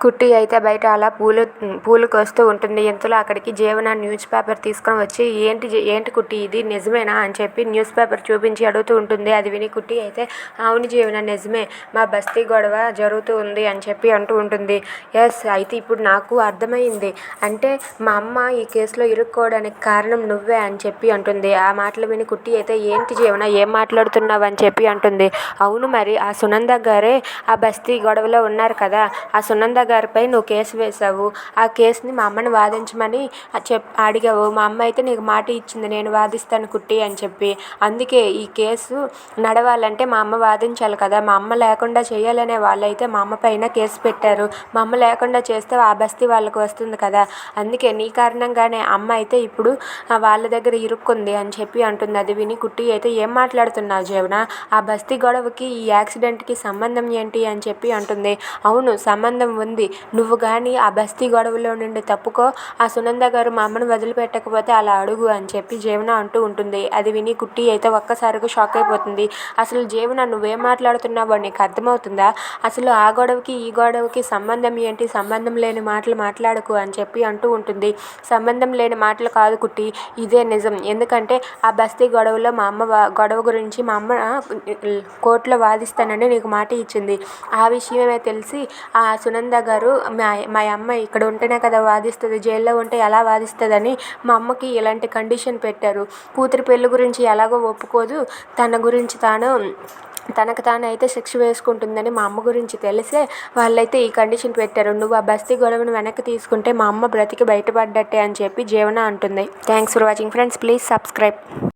కుట్టి అయితే బయట అలా పూలు పూలు కోస్తూ ఉంటుంది. ఇంతలో అక్కడికి జీవన న్యూస్ పేపర్ తీసుకొని వచ్చి ఏంటి ఏంటి కుట్టి? ఇది నిజమేనా? అని చెప్పి న్యూస్ పేపర్ చూపించి అడుగుతూ ఉంటుంది. అది విని కుట్టి అయితే అవును జీవన నిజమే. మా బస్తీ గొడవ జరుగుతూ ఉంది అని చెప్పి అంటూ ఉంటుంది. ఎస్ అయితే ఇప్పుడు నాకు అర్థమైంది. అంటే మా అమ్మ ఈ కేసులో ఇరుక్కోవడానికి కారణం నువ్వే అని చెప్పి అంటుంది. ఆ మాటలు విని కుట్టి అయితే ఏంటి జీవన ఏం మాట్లాడుతున్నావు? అని చెప్పి అంటుంది. అవును మరి ఆ సునంద గారే ఆ బస్తీ గొడవలో ఉన్నారు కదా. ఆ సునంద గారిపై నువ్వు కేసు వేశావు. ఆ కేసుని మా అమ్మని వాదించమని చెప్ అడిగావు. మా అమ్మ అయితే నీకు మాట ఇచ్చింది నేను వాదిస్తాను కుట్టి అని చెప్పి. అందుకే ఈ కేసు నడవాలంటే మా అమ్మ వాదించాలి కదా. మా అమ్మ లేకుండా చేయాలనే వాళ్ళైతే మా అమ్మ పైన కేసు పెట్టారు. మా అమ్మ లేకుండా చేస్తే ఆ బస్తీ వాళ్ళకు వస్తుంది కదా. అందుకే నీ కారణంగానే అమ్మ అయితే ఇప్పుడు వాళ్ళ దగ్గర ఇరుక్కుంది అని చెప్పి అంటుంది. అది విని కుట్టి అయితే ఏం మాట్లాడుతున్నావు జీవన? ఆ బస్తీ గొడవకి ఈ యాక్సిడెంట్కి సంబంధం ఏంటి అని చెప్పి అంటుంది. అవును సంబంధం ఉంది. నువ్వు కానీ ఆ బస్తీ గొడవలో నుండి తప్పుకో. ఆ సునంద గారు మా అమ్మను వదిలిపెట్టకపోతే అలా అడుగు అని చెప్పి జీవన అంటూ ఉంటుంది. అది విని కుట్టి అయితే ఒక్కసారిగా షాక్ అయిపోతుంది. అసలు జీవన నువ్వేం మాట్లాడుతున్నావో నీకు అర్థమవుతుందా? అసలు ఆ గొడవకి ఈ గొడవకి సంబంధం ఏంటి? సంబంధం లేని మాటలు మాట్లాడకు అని చెప్పి అంటూ ఉంటుంది. సంబంధం లేని మాటలు కాదు కుట్టి ఇదే నిజం. ఎందుకంటే ఆ బస్తీ గొడవలో మా అమ్మ గొడవ గురించి మా అమ్మ కోర్టులో వాదిస్తానని నీకు మాట ఇచ్చింది. ఆ విషయమే తెలిసి ఆ సునంద గారు మా మా అమ్మ ఇక్కడ ఉంటేనే కదా వాదిస్తుంది జైల్లో ఉంటే ఎలా వాదిస్తుందని మా అమ్మకి ఇలాంటి కండిషన్ పెట్టారు. కూతురి పెళ్ళి గురించి ఎలాగో ఒప్పుకోదు. తన గురించి తాను తనకు తాను అయితే శిక్ష వేసుకుంటుందని మా అమ్మ గురించి తెలిసే వాళ్ళైతే ఈ కండిషన్ పెట్టారు. నువ్వు ఆ బస్తీ గొడవను వెనక్కి తీసుకుంటే మా అమ్మ బ్రతికి బయటపడ్డట్టే అని చెప్పి జీవన అంటుంది. Thanks for watching friends. Please subscribe.